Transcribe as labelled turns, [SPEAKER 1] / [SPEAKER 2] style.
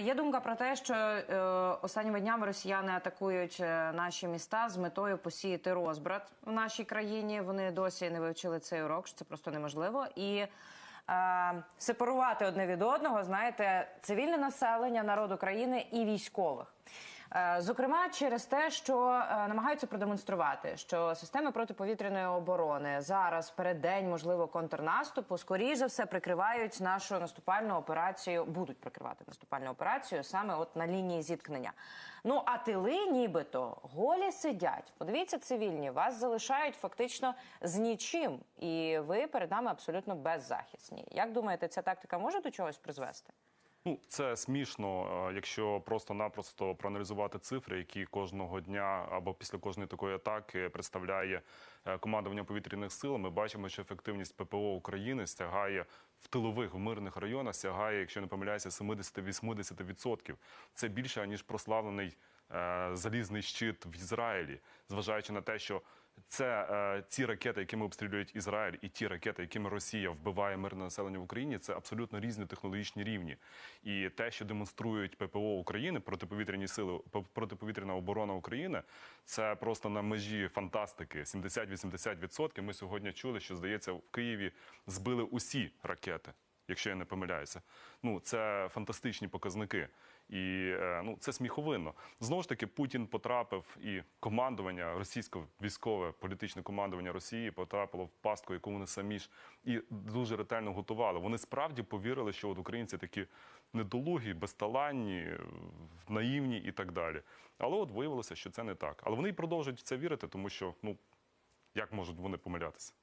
[SPEAKER 1] Є думка про те, що е, останніми днями росіяни атакують е, наші міста з метою посіяти розбрат в нашій країні. Вони досі не вивчили цей урок, що це просто неможливо. І е, сепарувати одне від одного, знаєте, цивільне населення, народ України і військових. Е, Зокрема, через те, що е, намагаються продемонструвати, що системи протиповітряної оборони зараз перед день можливо контрнаступу, скоріш за все прикривають нашу наступальну операцію, будуть прикривати наступальну операцію саме от на лінії зіткнення. Ну а тили, нібито голі сидять. Подивіться, цивільні вас залишають фактично з нічим, і ви перед нами абсолютно беззахисні. Як думаєте, ця тактика може до чогось призвести?
[SPEAKER 2] Ну, це смішно, е, якщо просто-напросто проаналізувати цифри, які кожного дня або після кожної такої атаки представляє е, командування повітряних сил. Ми бачимо, що ефективність ППО України стягає в тилових в мирних районах, сягає, якщо не помиляюся, 70-80%. Це більше ніж прославлений залізний щит в Ізраїлі, зважаючи на те, що це е, ці ракети, якими обстрілюють Ізраїль, і ті ракети, якими Росія вбиває мирне населення в Україні, це абсолютно різні технологічні рівні. І те, що демонструють ППО України, протиповітряні сили, протиповітряна оборона України, це просто на межі фантастики. 70-80%. Ми сьогодні чули, що здається, в Києві збили усі ракети. Якщо я не помиляюся, ну це фантастичні показники, і е, ну це сміховинно. Знову ж таки, Путін потрапив і командування російське військове політичне командування Росії потрапило в пастку, яку вони самі ж і дуже ретельно готували. Вони справді повірили, що от українці такі недолугі, безталанні, наївні і так далі. Але от виявилося, що це не так. Але вони й продовжують в це вірити, тому що ну як можуть вони помилятися?